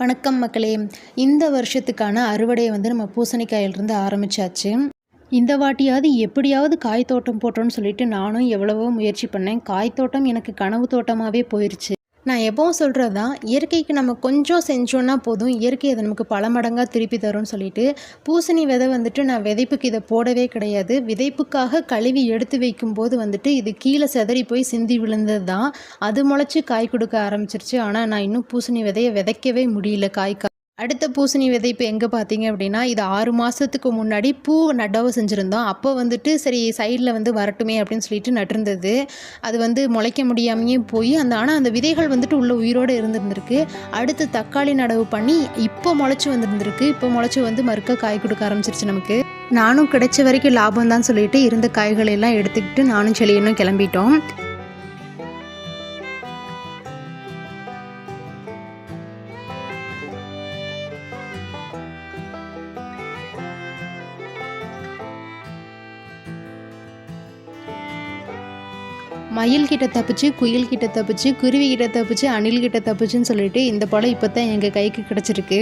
வணக்கம் மக்களே. இந்த வருஷத்துக்கான அறுவடையை வந்து நம்ம பூசணிக்காயிலிருந்து ஆரம்பிச்சாச்சு. இந்த வாட்டியாவது எப்படியாவது காய் தோட்டம் போட்டோன்னு சொல்லிட்டு நானும் எவ்வளவோ முயற்சி பண்ணேன். காய் தோட்டம் எனக்கு கனவு தோட்டமாகவே போயிடுச்சு நான் எப்பவும் சொல்கிறது தான் இயற்கைக்கு நம்ம கொஞ்சம் செஞ்சோன்னா போதும். இயற்கை அதை நமக்கு பல மடங்காக திருப்பி தரும்னு சொல்லிட்டு பூசணி விதை வந்துட்டு நான் விதைப்புக்கு இதை போடவே கிடையாது. விதைப்புக்காக கழுவி எடுத்து வைக்கும்போது வந்துட்டு இது கீழே செதறி போய் சிந்தி விழுந்தது தான் அது முளைச்சி காய் கொடுக்க ஆரம்பிச்சிருச்சு. ஆனால் நான் இன்னும் பூசணி விதையை விதைக்கவே முடியல காய் அடுத்த பூசணி விதைப்பு எங்கே பார்த்தீங்க அப்படின்னா இது ஆறு மாதத்துக்கு முன்னாடி பூ நடவு செஞ்சுருந்தோம். அப்போ வந்துட்டு சரி சைடில் வந்து வரட்டுமே அப்படின்னு சொல்லிட்டு நட்டிருந்தது. அது வந்து முளைக்க முடியாமையே போய் அந்த ஆனால் அந்த விதைகள் வந்துட்டு உள்ள உயிரோடு இருந்திருந்திருக்கு. அடுத்து தக்காளி நடவு பண்ணி இப்போ முளைச்சி வந்துருந்துருக்கு. இப்போ முளைச்சி வந்து மறுக்க காய் கொடுக்க ஆரம்பிச்சிருச்சு நமக்கு. நானும் கிடைச்ச வரைக்கும் லாபம் தான் சொல்லிட்டு இருந்த காய்களை எல்லாம் எடுத்துக்கிட்டு நானும் செளியனும் கிளம்பிட்டோம். மயில் கிட்ட தப்பிச்சு குயில் கிட்ட தப்பிச்சு குருவி கிட்ட தப்பிச்சு அணில் கிட்ட தப்பிச்சுன்னு சொல்லிட்டு இந்த படம் இப்போ தான் எங்கள் கைக்கு கிடச்சிருக்கு.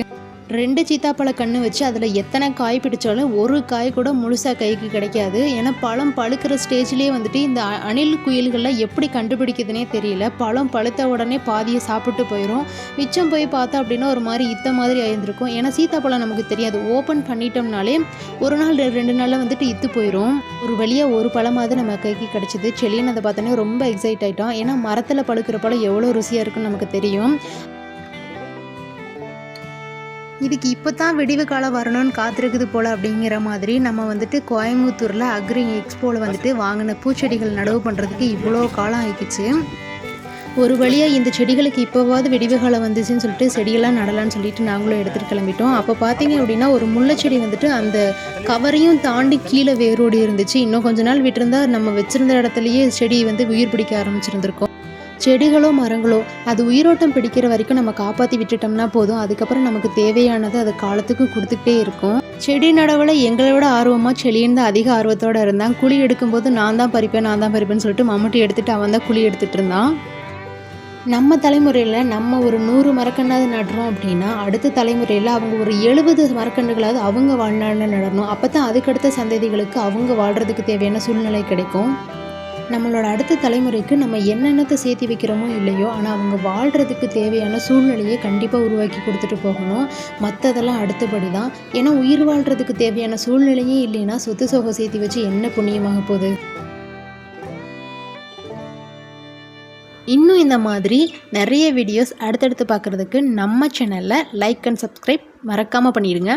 ரெண்டு சீத்தாப்பழ கன்று வச்சு அதில் எத்தனை காய் பிடிச்சாலும் ஒரு காய் கூட முழுசாக கைக்கு கிடைக்காது. ஏன்னா பழம் பழுக்கிற ஸ்டேஜ்லேயே வந்துட்டு இந்த அணில் குயில்கள்லாம் எப்படி கண்டுபிடிக்குதுனே தெரியல. பழம் பழுத்த உடனே பாதியை சாப்பிட்டு போயிடும் மிச்சம் போய் பார்த்தா அப்படின்னா ஒரு மாதிரி இத்த மாதிரி ஆயிருந்திருக்கும். ஏன்னா சீத்தாப்பழம் நமக்கு தெரியாது. ஓப்பன் பண்ணிட்டோம்னாலே ஒரு நாள் ரெ- ரெண்டு நாளில் வந்துட்டு இத்து போயிடும் ஒரு வழியாக ஒரு பழமாவது நம்ம கைக்கு கிடச்சிது. செளியன் அதை பார்த்தோன்னே ரொம்ப எக்ஸைட் ஆகிட்டோம் ஏன்னா மரத்தில் பழுக்கிற பழம் எவ்வளோ ருசியாக இருக்குன்னு நமக்கு தெரியும். இதுக்கு இப்போ தான் விடிவு காலம் வரணும்னு காத்திருக்குது போல் அப்படிங்கிற மாதிரி நம்ம வந்துட்டு கோயம்புத்தூரில் அக்ரி எக்ஸ்போவில் வந்துட்டு வாங்கின பூச்செடிகள் நடவு பண்ணுறதுக்கு இவ்வளோ காலம் ஆயிடுச்சு ஒரு வழியாக இந்த செடிகளுக்கு இப்போவாவது விடிவு காலம் வந்துச்சுன்னு சொல்லிட்டு செடியெல்லாம் நடலான்னு சொல்லிட்டு நாங்களும் எடுத்துகிட்டு கிளம்பிட்டோம். அப்போ பார்த்தீங்க அப்படின்னா ஒரு முல்லைச்செடி வந்துட்டு அந்த கவரையும் தாண்டி கீழே வேரோடி இருந்துச்சு. இன்னும் கொஞ்ச நாள் விட்டிருந்தா நம்ம வச்சுருந்த இடத்துலையே செடி வந்து உயிர் பிடிக்க ஆரம்பிச்சிருந்திருக்கும். செடிகளோ மரங்களோ அது உயிரோட்டம் பிடிக்கிற வரைக்கும் நம்ம காப்பாற்றி விட்டுட்டோம்னா போதும். அதுக்கப்புறம் நமக்கு தேவையானது அது காலத்துக்கு கொடுத்துக்கிட்டே இருக்கும். செடி நடவில் எங்களை விட ஆர்வமாக செடியின் தான் அதிக ஆர்வத்தோடு இருந்தான். குழி எடுக்கும்போது நான் தான் பறிப்பேன் நான் தான் பறிப்பேன்னு சொல்லிட்டு மம்முட்டி எடுத்துட்டு அவன் தான் குழி எடுத்துகிட்டு இருந்தான். நம்ம தலைமுறையில் நம்ம ஒரு நூறு மரக்கண்ணாவது நடுறோம் அப்படின்னா அடுத்த தலைமுறையில் அவங்க ஒரு எழுபது மரக்கன்றுகளாவது அவங்க வாழ்நாளில் நடணும். அப்போ தான் அதுக்கடுத்த சந்ததிகளுக்கு அவங்க வாழ்கிறதுக்கு தேவையான சூழ்நிலை கிடைக்கும். நம்மளோட அடுத்த தலைமுறைக்கு நம்ம என்னென்னத்தை சேர்த்து வைக்கிறோமோ இல்லையோ ஆனால் அவங்க வாழ்கிறதுக்கு தேவையான சூழ்நிலையை கண்டிப்பாக உருவாக்கி கொடுத்துட்டு போகணும். மற்றதெல்லாம் அடுத்தபடி தான் ஏன்னா உயிர் வாழ்கிறதுக்கு தேவையான சூழ்நிலையே இல்லைன்னா சொத்து சோகம் சேர்த்து வச்சு என்ன புண்ணியமாக போகுது? இன்னும் இந்த மாதிரி நிறைய வீடியோஸ் அடுத்தடுத்து பார்க்குறதுக்கு நம்ம சேனலில் லைக் அண்ட் சப்ஸ்கிரைப் மறக்காமல் பண்ணிடுங்க.